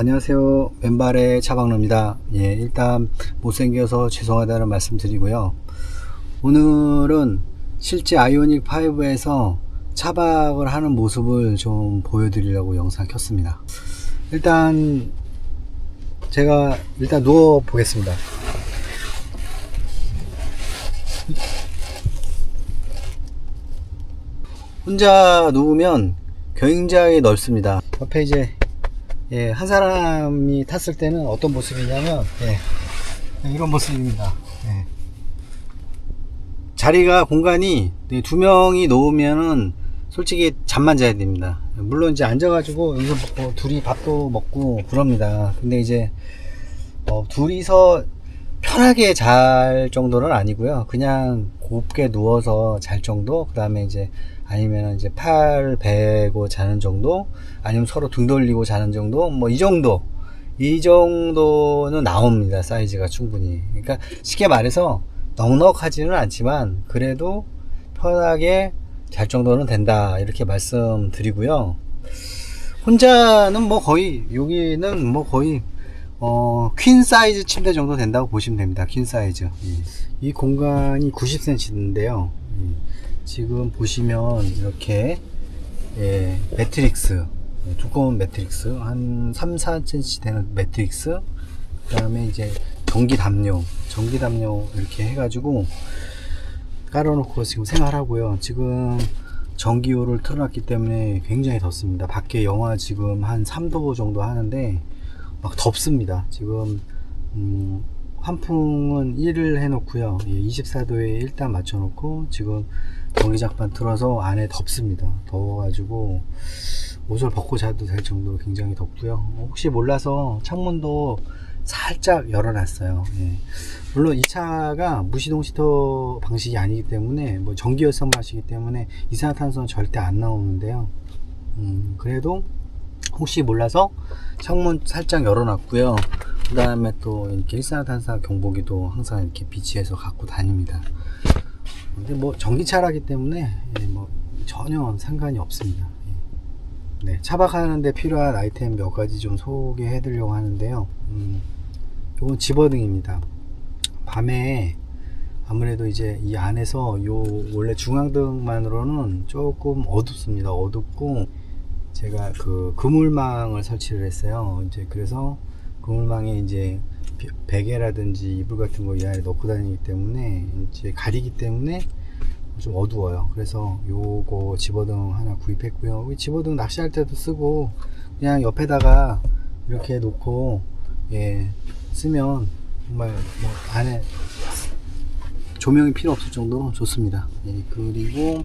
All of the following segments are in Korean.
안녕하세요. 왼발의 차박로입니다. 예, 일단 못생겨서 죄송하다는 말씀 드리고요. 오늘은 실제 아이오닉 5에서 차박을 하는 모습을 좀 보여드리려고 영상 켰습니다. 일단 제가 일단 누워 보겠습니다. 혼자 누우면 굉장히 넓습니다. 옆에 이제 예, 한 사람이 탔을 때는 어떤 모습이냐면 예, 이런 모습입니다. 예. 자리가 공간이 네, 두 명이 놓으면은 솔직히 잠만 자야 됩니다. 물론 이제 앉아가지고 여기서 뭐 둘이 밥도 먹고 그럽니다. 근데 이제 어, 둘이서 편하게 잘 정도는 아니고요. 그냥 곱게 누워서 잘 정도. 그 다음에 이제 아니면 이제 팔 베고 자는 정도. 아니면 서로 등 돌리고 자는 정도. 뭐 이 정도. 이 정도는 나옵니다. 사이즈가 충분히. 그러니까 쉽게 말해서 넉넉하지는 않지만 그래도 편하게 잘 정도는 된다. 이렇게 말씀드리고요. 혼자는 뭐 거의 여기는 뭐 거의 어, 퀸 사이즈 침대 정도 된다고 보시면 됩니다. 퀸 사이즈. 예. 이 공간이 90cm인데요. 지금 보시면 이렇게 예, 매트릭스 예, 두꺼운 매트릭스 한 3, 4cm 되는 매트릭스 그 다음에 이제 전기 담요 전기 담요 이렇게 해가지고 깔아놓고 지금 생활하고요. 지금 전기요를 틀어놨기 때문에 굉장히 덥습니다. 밖에 영하 지금 한 3도 정도 하는데 막 덥습니다. 지금 음, 환풍은 1을 해놓고요. 예, 24도에 일단 맞춰놓고 지금 전기장판 틀어서 안에 덥습니다. 더워가지고 옷을 벗고 자도 될 정도로 굉장히 덥고요. 혹시 몰라서 창문도 살짝 열어놨어요. 예. 물론 이 차가 무시동 시터 방식이 아니기 때문에 뭐 전기 열선 마시기 때문에 이산화탄소는 절대 안 나오는데요. 음, 그래도 혹시 몰라서 창문 살짝 열어놨고요. 그 다음에 또 이렇게 일산화탄소 경보기도 항상 이렇게 비치해서 갖고 다닙니다. 근데 뭐 전기차라기 때문에 예, 뭐 전혀 상관이 없습니다. 예. 네, 차박하는데 필요한 아이템 몇 가지 좀 소개해 드리려고 하는데요. 음, 이건 집어등입니다. 밤에 아무래도 이제 이 안에서 요 원래 중앙등만으로는 조금 어둡습니다. 어둡고 제가 그 그물망을 설치를 했어요. 이제 그래서 그물망에 이제 베개라든지 이불 같은 거 이 안에 넣고 다니기 때문에 이제 가리기 때문에 좀 어두워요. 그래서 요거 집어등 하나 구입했고요. 이 집어등 낚시할 때도 쓰고 그냥 옆에다가 이렇게 놓고 예 쓰면 정말 뭐 안에 조명이 필요 없을 정도로 좋습니다. 예, 그리고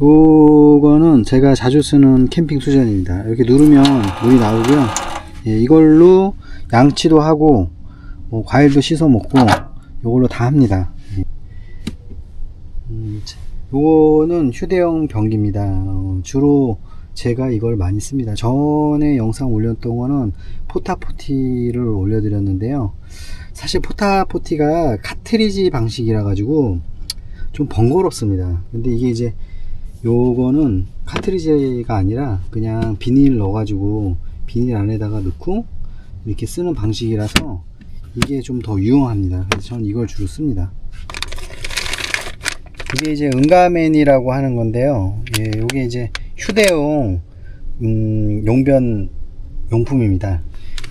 요거는 제가 자주 쓰는 캠핑 수전입니다. 이렇게 누르면 물이 나오고요. 예, 이걸로 양치도 하고 뭐 과일도 씻어 먹고 요걸로 다 합니다. 예. 음, 요거는 휴대용 변기입니다. 어, 주로 제가 이걸 많이 씁니다. 전에 영상 올렸던 거는 포타포티를 올려드렸는데요. 사실 포타포티가 카트리지 방식이라 가지고 좀 번거롭습니다. 근데 이게 이제 요거는 카트리지가 아니라 그냥 비닐 넣어 가지고 비닐 안에다가 넣고 이렇게 쓰는 방식이라서 이게 좀 더 유용합니다. 그래서 저는 이걸 주로 씁니다. 이게 이제 응가맨이라고 하는 건데요. 예, 요게 이제 휴대용 음, 용변 용품입니다.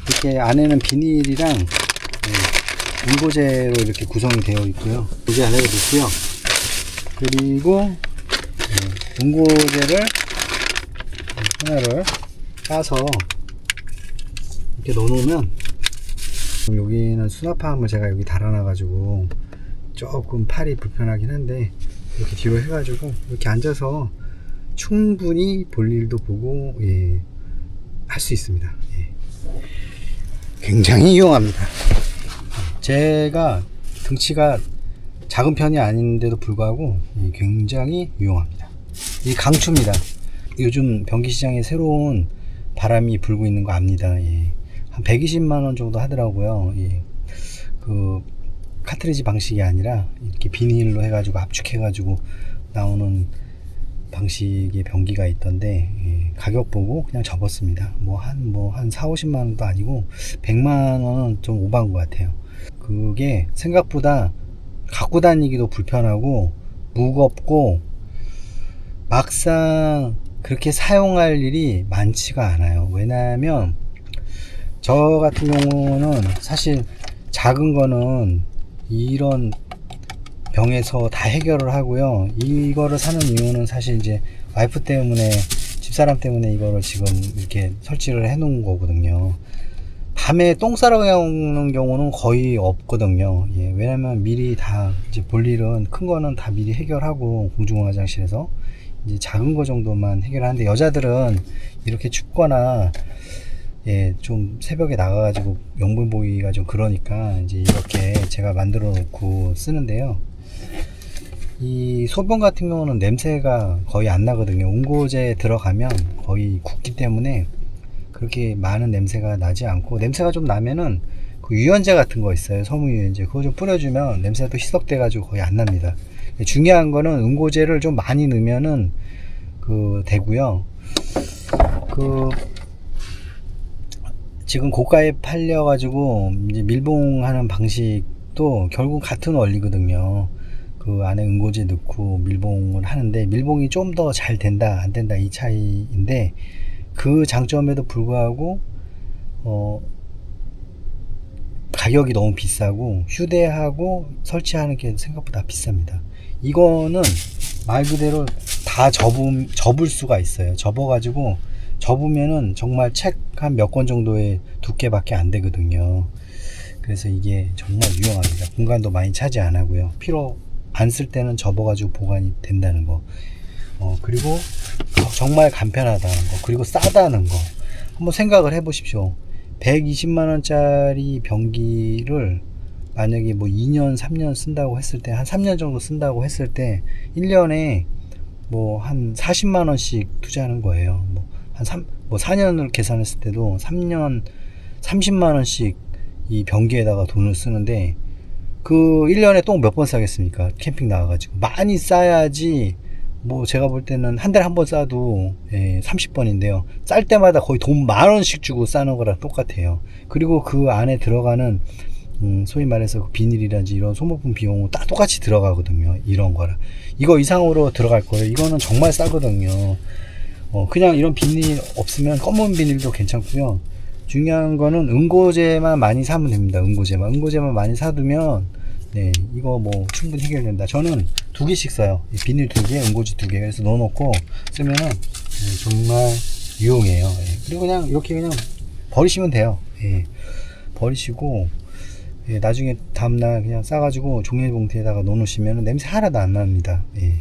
이렇게 안에는 비닐이랑 예, 응고제로 이렇게 구성이 되어 있고요. 여기 안에 넣고요. 그리고 예, 응고제를 하나를 까서 이렇게 넣어놓으면 여기는 수납함을 제가 여기 달아놔가지고 조금 팔이 불편하긴 한데 이렇게 뒤로 해가지고 이렇게 앉아서 충분히 볼 일도 보고 예, 할 수 있습니다. 예. 굉장히 유용합니다. 제가 등치가 작은 편이 아닌데도 불구하고 예, 굉장히 유용합니다. 이 강추입니다. 요즘 변기 시장에 새로운 바람이 불고 있는 거 압니다. 예. 한 120만 원 정도 하더라고요. 예. 그 카트리지 방식이 아니라 이렇게 비닐로 해가지고 압축해가지고 나오는 방식의 변기가 있던데 예, 가격 보고 그냥 접었습니다. 뭐 한 뭐 한 4, 50만 원도 아니고 100만 원은 좀 오버한 것 같아요. 그게 생각보다 갖고 다니기도 불편하고 무겁고 막상 그렇게 사용할 일이 많지가 않아요. 왜냐하면 저 같은 경우는 사실 작은 거는 이런 병에서 다 해결을 하고요. 이거를 사는 이유는 사실 이제 와이프 때문에 집사람 때문에 이거를 지금 이렇게 설치를 해 놓은 거거든요. 밤에 똥 싸러 가는 경우는 거의 없거든요. 예, 왜냐면 미리 다 이제 볼 일은 큰 거는 다 미리 해결하고 공중 화 장실에서 이제 작은 거 정도만 해결하는데 여자들은 이렇게 춥거나 예, 좀 새벽에 나가가지고 영분 보기가 좀 그러니까 이제 이렇게 제가 만들어 놓고 쓰는데요. 이 소변 같은 경우는 냄새가 거의 안 나거든요. 옹고제 들어가면 거의 굳기 때문에 그렇게 많은 냄새가 나지 않고 냄새가 좀 나면은 그 유연제 같은 거 있어요. 섬유 유연제 그거 좀 뿌려주면 냄새도 희석돼 가지고 거의 안 납니다. 중요한 거는 응고제를 좀 많이 넣으면은 그 되고요. 그 지금 고가에 팔려 가지고 이제 밀봉하는 방식도 결국 같은 원리거든요. 그 안에 응고제 넣고 밀봉을 하는데 밀봉이 좀 더 잘 된다 안 된다 이 차이인데 그 장점에도 불구하고 어 가격이 너무 비싸고 휴대하고 설치하는 게 생각보다 비쌉니다. 이거는 말 그대로 다 접음, 접을 수가 있어요. 접어가지고 접으면은 정말 책 한 몇 권 정도의 두께밖에 안 되거든요. 그래서 이게 정말 유용합니다. 공간도 많이 차지 안 하고요. 필요 안 쓸 때는 접어가지고 보관이 된다는 거. 어, 그리고 정말 간편하다는 거. 그리고 싸다는 거. 한번 생각을 해 보십시오. 120만 원짜리 변기를 만약에 뭐 2년, 3년 쓴다고 했을 때, 한 3년 정도 쓴다고 했을 때, 1년에 뭐 한 40만 원씩 투자하는 거예요. 뭐 한 3, 뭐 4년을 계산했을 때도 3년 30만 원씩 이 변기에다가 돈을 쓰는데, 그 1년에 똥 몇 번 싸겠습니까? 캠핑 나가가지고. 많이 싸야지, 뭐 제가 볼 때는 한 달에 한 번 싸도 예, 30번인데요. 쌀 때마다 거의 돈 만 원씩 주고 싸는 거랑 똑같아요. 그리고 그 안에 들어가는 음, 소위 말해서 그 비닐이라든지 이런 소모품 비용은 다 똑같이 들어가거든요. 이런 거라. 이거 이상으로 들어갈 거예요. 이거는 정말 싸거든요. 어, 그냥 이런 비닐 없으면 검은 비닐도 괜찮고요. 중요한 거는 응고제만 많이 사면 됩니다. 응고제만. 응고제만 많이 사두면 네, 이거 뭐 충분히 해결된다. 저는 두 개씩 써요. 이 비닐 두 개, 응고지 두 개. 그래서 넣어놓고 쓰면은 네, 정말 유용해요. 예. 그리고 그냥 이렇게 그냥 버리시면 돼요. 예. 버리시고 예, 나중에 다음날 그냥 싸가지고 종이봉투에다가 넣어놓으시면 냄새 하나도 안 납니다. 예.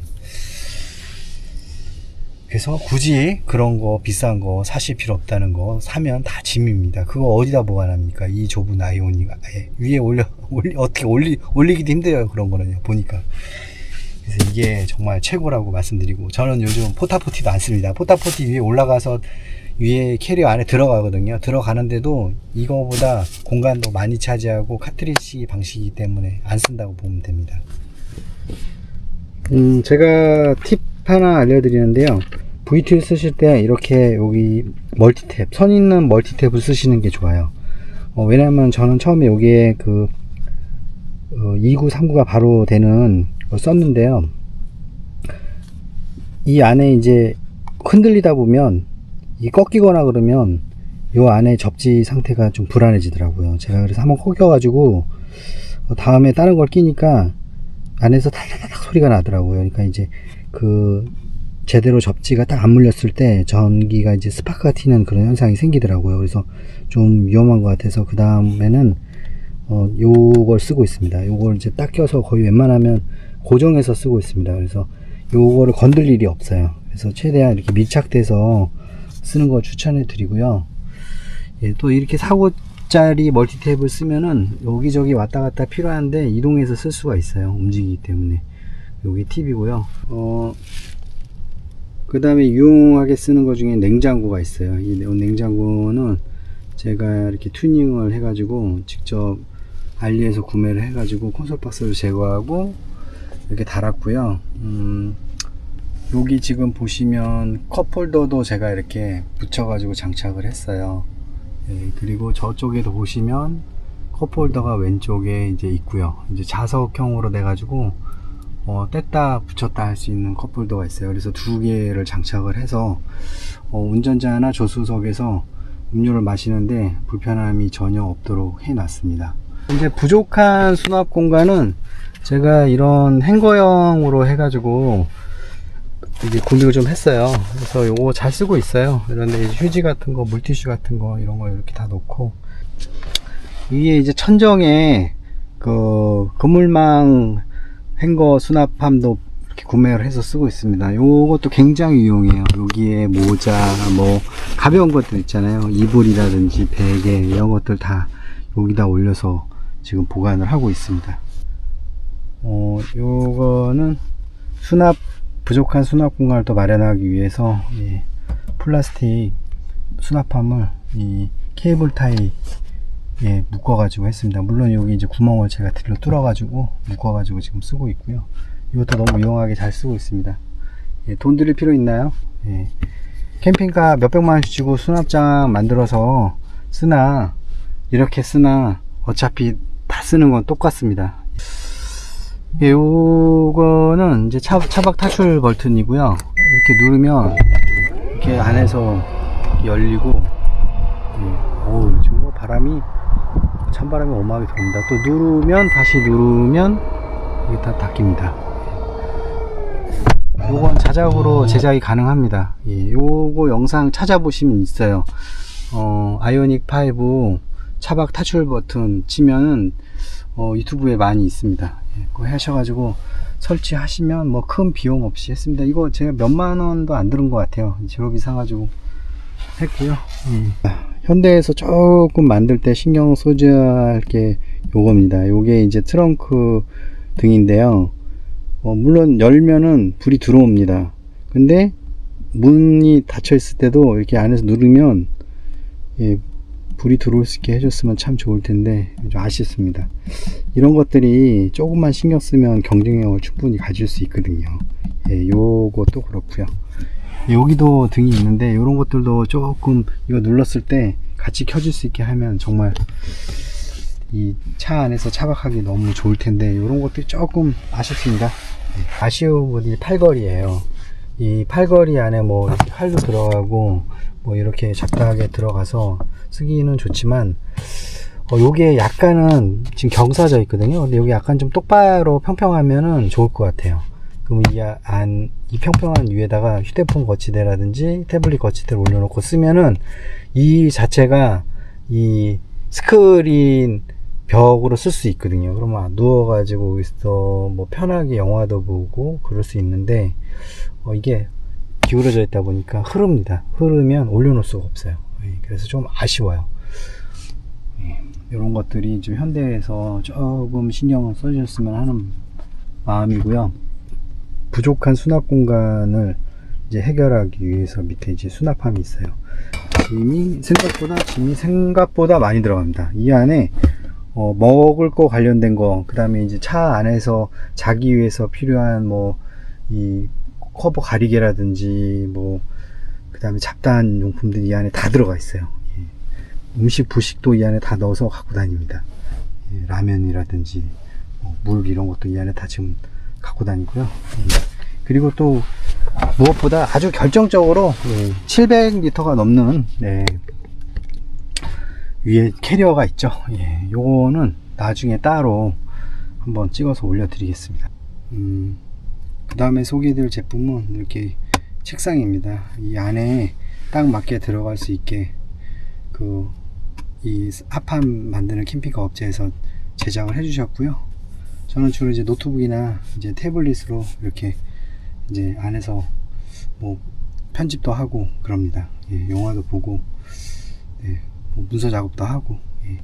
그래서 굳이 그런 거 비싼 거 사실 필요 없다는 거 사면 다 짐입니다. 그거 어디다 보관합니까? 이 좁은 아이오니가 예, 위에 올려 올리 어떻게 올리 올리기도 힘들어요 그런 거는요 보니까. 그래서 이게 정말 최고라고 말씀드리고 저는 요즘 포타포티도 안 씁니다. 포타포티 위에 올라가서 위에 캐리어 안에 들어가거든요. 들어가는데도 이거보다 공간도 많이 차지하고 카트리지 방식이기 때문에 안 쓴다고 보면 됩니다. 음, 제가 팁 하나 알려드리는데요. VT를 쓰실 때 이렇게 여기 멀티탭, 선 있는 멀티탭을 쓰시는 게 좋아요. 어, 왜냐면 저는 처음에 여기에 그 어, 29, 39가 바로 되는 걸 썼는데요. 이 안에 이제 흔들리다 보면 이 꺾이거나 그러면 요 안에 접지 상태가 좀 불안해지더라고요. 제가 그래서 한번 꺾여가지고 어, 다음에 다른 걸 끼니까 안에서 타닥타닥 소리가 나더라고요. 그러니까 이제 그 제대로 접지가 딱 안 물렸을 때 전기가 이제 스파크가 튀는 그런 현상이 생기더라고요. 그래서 좀 위험한 것 같아서 그 다음에는 어 요걸 쓰고 있습니다. 요걸 이제 딱 껴서 거의 웬만하면 고정해서 쓰고 있습니다. 그래서 요거를 건들 일이 없어요. 그래서 최대한 이렇게 밀착돼서 쓰는 거 추천해 드리고요. 예, 또 이렇게 사고짜리 멀티탭을 쓰면은 여기저기 왔다 갔다 필요한데 이동해서 쓸 수가 있어요. 움직이기 때문에. 여기 팁이고요. 어, 그 다음에 유용하게 쓰는 것 중에 냉장고가 있어요. 이 냉장고는 제가 이렇게 튜닝을 해 가지고 직접 알리에서 구매를 해 가지고 콘솔 박스를 제거하고 이렇게 달았고요. 음, 여기 지금 보시면 컵 홀더도 제가 이렇게 붙여 가지고 장착을 했어요. 예, 그리고 저쪽에도 보시면 컵 홀더가 왼쪽에 이제 있고요. 이제 자석형으로 돼 가지고 어, 뗐다 붙였다 할 수 있는 컵홀더가 있어요. 그래서 두 개를 장착을 해서 어, 운전자나 조수석에서 음료를 마시는데 불편함이 전혀 없도록 해놨습니다. 이제 부족한 수납 공간은 제가 이런 행거형으로 해가지고 이제 구입을 좀 했어요. 그래서 요거 잘 쓰고 있어요. 그런데 휴지 같은 거, 물티슈 같은 거 이런 거 이렇게 다 놓고 이게 이제 천정에 그 그물망 행거 수납함도 이렇게 구매를 해서 쓰고 있습니다. 요것도 굉장히 유용해요. 여기에 모자, 뭐 가벼운 것들 있잖아요. 이불이라든지 베개 이런 것들 다 여기다 올려서 지금 보관을 하고 있습니다. 어, 요거는 수납 부족한 수납 공간을 또 마련하기 위해서 이 플라스틱 수납함을 이 케이블 타이 예, 묶어가지고 했습니다. 물론 여기 이제 구멍을 제가 드릴로 뚫어가지고 묶어가지고 지금 쓰고 있고요. 이것도 너무 유용하게 잘 쓰고 있습니다. 예, 돈 들일 필요 있나요? 예. 캠핑카 몇백만 원씩 주고 수납장 만들어서 쓰나 이렇게 쓰나 어차피 다 쓰는 건 똑같습니다. 예, 요거는 이제 차, 차박 타출 버튼이고요. 이렇게 누르면 이렇게 안에서 열리고 예, 오 지금 뭐 바람이 찬바람이 어마하게 들어옵니다. 또 누르면 다시 누르면 이게 다 닫힙니다. 요건 자작으로 제작이 가능합니다. 예, 요거 영상 찾아보시면 있어요. 어, 아이오닉 5 차박 타출 버튼 치면은 어, 유튜브에 많이 있습니다. 예, 그거 하셔가지고 설치하시면 뭐 큰 비용 없이 했습니다. 이거 제가 몇만 원도 안 들은 것 같아요. 제로비 사가지고 했고요. 예. 현대에서 조금 만들 때 신경 써줘야 할게 요겁니다. 요게 이제 트렁크 등인데요. 어, 물론 열면은 불이 들어옵니다. 근데 문이 닫혀 있을 때도 이렇게 안에서 누르면 예, 불이 들어올 수 있게 해줬으면 참 좋을 텐데 좀 아쉽습니다. 이런 것들이 조금만 신경 쓰면 경쟁력을 충분히 가질 수 있거든요. 예, 요것도 그렇고요. 여기도 등이 있는데 이런 것들도 조금 이거 눌렀을 때 같이 켜질 수 있게 하면 정말 이 차 안에서 차박하기 너무 좋을 텐데 이런 것들이 조금 아쉽습니다. 네, 아쉬운 분이 팔걸이에요. 이 팔걸이 안에 뭐 이렇게 활도 들어가고 뭐 이렇게 잡다하게 들어가서 쓰기는 좋지만 어, 요게 약간은 지금 경사져 있거든요. 근데 여기 약간 좀 똑바로 평평하면은 좋을 것 같아요. 그럼 이 안, 이 평평한 위에다가 휴대폰 거치대라든지 태블릿 거치대를 올려놓고 쓰면은 이 자체가 이 스크린 벽으로 쓸 수 있거든요. 그러면 누워가지고 있어 뭐 편하게 영화도 보고 그럴 수 있는데 어, 이게 기울어져 있다 보니까 흐릅니다. 흐르면 올려놓을 수가 없어요. 예, 그래서 좀 아쉬워요. 이런 것들이 좀 현대에서 조금 신경을 써주셨으면 하는 마음이고요. 부족한 수납 공간을 이제 해결하기 위해서 밑에 이제 수납함이 있어요. 짐이 생각보다 짐이 생각보다 많이 들어갑니다. 이 안에 어, 먹을 거 관련된 거, 그 다음에 이제 차 안에서 자기 위해서 필요한 뭐, 이 커버 가리개라든지 뭐, 그 다음에 잡다한 용품들이 이 안에 다 들어가 있어요. 예. 음식, 부식도 이 안에 다 넣어서 갖고 다닙니다. 예, 라면이라든지 뭐, 물 이런 것도 이 안에 다 지금 갖고 다니고요. 예. 그리고 또 무엇보다 아주 결정적으로 700리터가 넘는 네, 위에 캐리어가 있죠. 예, 요거는 나중에 따로 한번 찍어서 올려드리겠습니다. 음, 그 다음에 소개해드릴 제품은 이렇게 책상입니다. 이 안에 딱 맞게 들어갈 수 있게 그 이 합판 만드는 캠핑카 업체에서 제작을 해주셨고요. 저는 주로 이제 노트북이나 이제 태블릿으로 이렇게 이제 안에서 뭐 편집도 하고 그럽니다. 예, 영화도 보고 네, 뭐 문서 작업도 하고 예,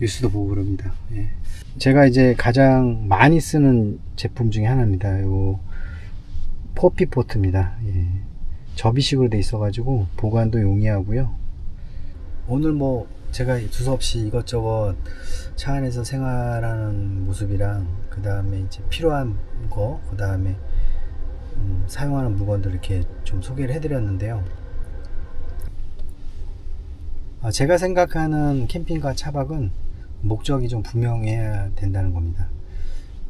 뉴스도 보고 그럽니다. 예. 제가 이제 가장 많이 쓰는 제품 중에 하나입니다. 요 포피 포트입니다. 예. 접이식으로 돼 있어가지고 보관도 용이하고요. 오늘 뭐 제가 두서없이 이것저것 차 안에서 생활하는 모습이랑 그 다음에 이제 필요한 거, 그 다음에 음, 사용하는 물건들 이렇게 좀 소개를 해드렸는데요. 아, 제가 생각하는 캠핑카 차박은 목적이 좀 분명해야 된다는 겁니다.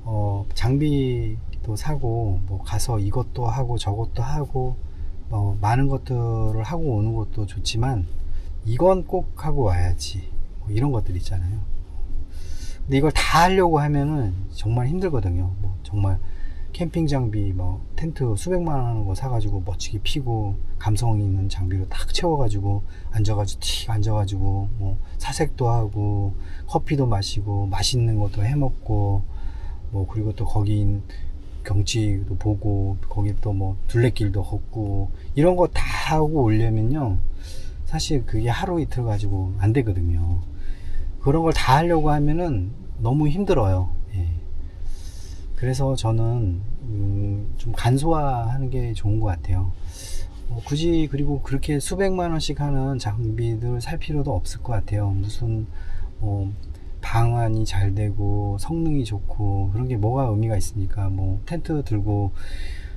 어, 장비도 사고 뭐 가서 이것도 하고 저것도 하고 어, 많은 것들을 하고 오는 것도 좋지만 이건 꼭 하고 와야지 뭐 이런 것들 있잖아요. 근데 이걸 다 하려고 하면은 정말 힘들거든요. 뭐 정말 캠핑 장비 뭐 텐트 수백만 원 하는 거 사가지고 멋지게 피고 감성 있는 장비로 딱 채워가지고 앉아가지고 틱 앉아가지고 뭐 사색도 하고 커피도 마시고 맛있는 것도 해 먹고 뭐 그리고 또 거기 경치도 보고 거기 또 뭐 둘레길도 걷고 이런 거 다 하고 오려면요 사실 그게 하루 이틀 가지고 안 되거든요 그런 걸 다 하려고 하면은 너무 힘들어요 예. 그래서 저는 음, 좀 간소화하는 게 좋은 것 같아요 뭐 굳이 그리고 그렇게 수백만 원씩 하는 장비들 살 필요도 없을 것 같아요 무슨 뭐 방안이 잘 되고 성능이 좋고 그런 게 뭐가 의미가 있습니까? 뭐 텐트 들고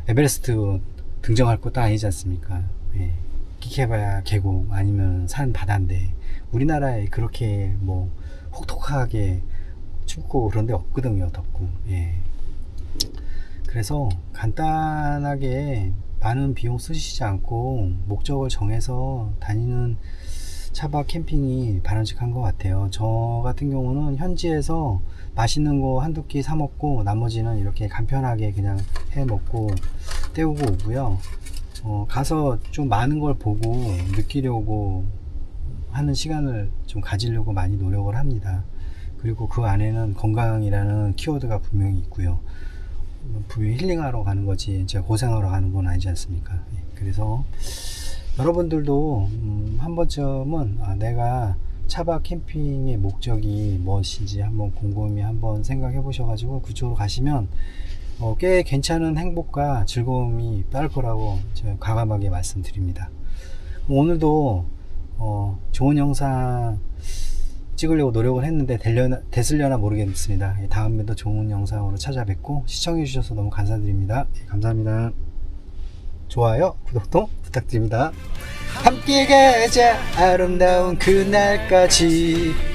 에베레스트 등정할 것도 아니지 않습니까? 예. 끼케봐야 계곡 아니면 산 바다인데 우리나라에 그렇게 뭐 혹독하게 춥고 그런 데 없거든요 덥고 예. 그래서 간단하게 많은 비용 쓰시지 않고 목적을 정해서 다니는 차박 캠핑이 바람직한 것 같아요. 저 같은 경우는 현지에서 맛있는 거 한두 끼 사 먹고 나머지는 이렇게 간편하게 그냥 해 먹고 때우고 오고요. 어, 가서 좀 많은 걸 보고 느끼려고 하는 시간을 좀 가지려고 많이 노력을 합니다. 그리고 그 안에는 건강이라는 키워드가 분명히 있고요. 분명히 힐링하러 가는 거지, 제가 고생하러 가는 건 아니지 않습니까? 예, 그래서 여러분들도 음, 한 번쯤은 아, 내가 차박 캠핑의 목적이 무엇인지 한번 곰곰이 한번 생각해 보셔가지고 그쪽으로 가시면 어, 꽤 괜찮은 행복과 즐거움이 따를 거라고 제가 과감하게 말씀드립니다. 오늘도 어, 좋은 영상 찍으려고 노력을 했는데 되려나, 됐으려나 모르겠습니다. 예, 다음에도 좋은 영상으로 찾아뵙고 시청해 주셔서 너무 감사드립니다. 예, 감사합니다. 좋아요, 구독도 부탁드립니다. 함께 가자 아름다운 그날까지